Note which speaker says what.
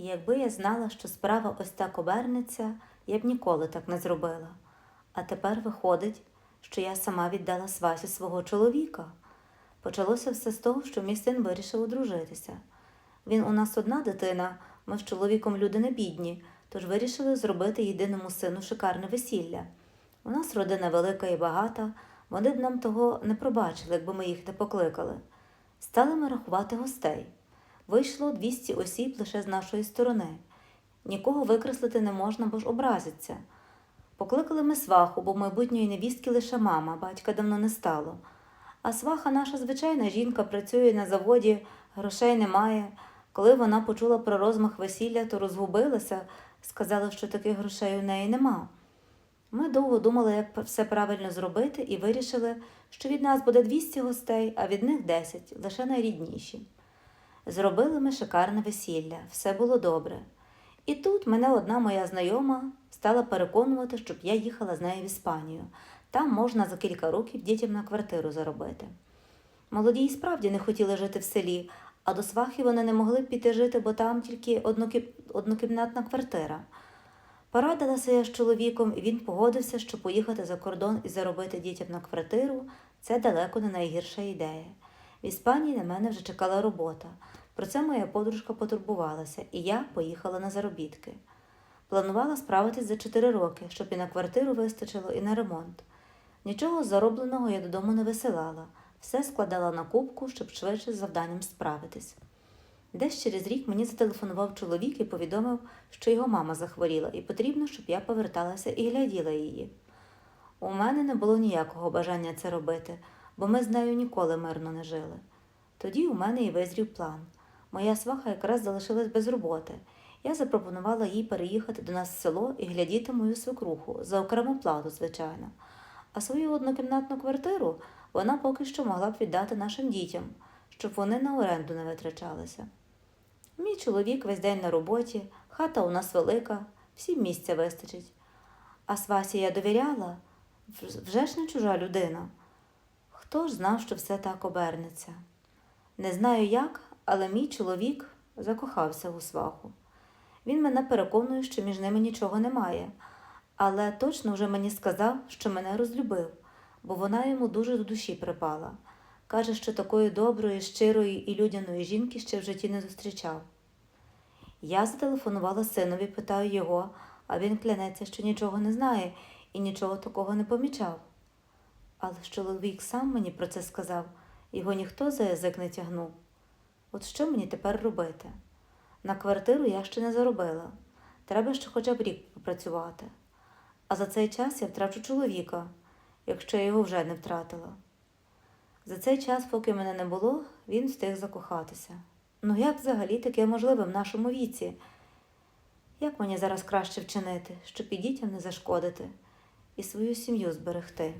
Speaker 1: І якби я знала, що справа ось так обернеться, я б ніколи так не зробила. А тепер виходить, що я сама віддала свасі свого чоловіка. Почалося все з того, що мій син вирішив одружитися. Він у нас одна дитина, ми з чоловіком люди не бідні, тож вирішили зробити єдиному сину шикарне весілля. У нас родина велика і багата, вони б нам того не пробачили, якби ми їх не покликали. Стали ми рахувати гостей. Вийшло 200 осіб лише з нашої сторони. Нікого викреслити не можна, бо ж образяться. Покликали ми сваху, бо майбутньої невістки лише мама, батька давно не стало. А сваха наша звичайна жінка працює на заводі, грошей немає. Коли вона почула про розмах весілля, то розгубилася, сказала, що таких грошей у неї нема. Ми довго думали, як все правильно зробити, і вирішили, що від нас буде 200 гостей, а від них 10, лише найрідніші. Зробили ми шикарне весілля, все було добре. І тут мене одна моя знайома стала переконувати, щоб я їхала з нею в Іспанію. Там можна за кілька років дітям на квартиру заробити. Молоді й справді не хотіли жити в селі, а до свахи вони не могли піти жити, бо там тільки однокіп... однокімнатна квартира. Порадилася я з чоловіком, і він погодився, що поїхати за кордон і заробити дітям на квартиру це далеко не найгірша ідея. В Іспанії на мене вже чекала робота. Про це моя подружка потурбувалася, і я поїхала на заробітки. Планувала справитись за 4 роки, щоб і на квартиру вистачило, і на ремонт. Нічого заробленого я додому не висилала, все складала на кубку, щоб швидше з завданням справитись. Десь через рік мені зателефонував чоловік і повідомив, що його мама захворіла, і потрібно, щоб я поверталася і гляділа її. У мене не було ніякого бажання це робити, бо ми з нею ніколи мирно не жили. Тоді у мене і визрів план. Моя сваха якраз залишилась без роботи. Я запропонувала їй переїхати до нас в село і глядіти мою свекруху за окрему плату, звичайно. А свою однокімнатну квартиру вона поки що могла б віддати нашим дітям, щоб вони на оренду не витрачалися. Мій чоловік весь день на роботі, хата у нас велика, всім місця вистачить. А свасі я довіряла, вже ж не чужа людина. Хто ж знав, що все так обернеться? Не знаю як, але мій чоловік закохався у сваху. Він мене переконує, що між ними нічого немає, але точно вже мені сказав, що мене розлюбив, бо вона йому дуже до душі припала. Каже, що такої доброї, щирої і людяної жінки ще в житті не зустрічав. Я зателефонувала синові, питаю його, а він клянеться, що нічого не знає і нічого такого не помічав. Але ж чоловік сам мені про це сказав, його ніхто за язик не тягнув. От що мені тепер робити? На квартиру я ще не заробила. Треба ще хоча б рік попрацювати. А за цей час я втрачу чоловіка, якщо я його вже не втратила. За цей час, поки мене не було, він встиг закохатися. Ну як взагалі таке можливе в нашому віці? Як мені зараз краще вчинити, щоб і дітям не зашкодити, і свою сім'ю зберегти?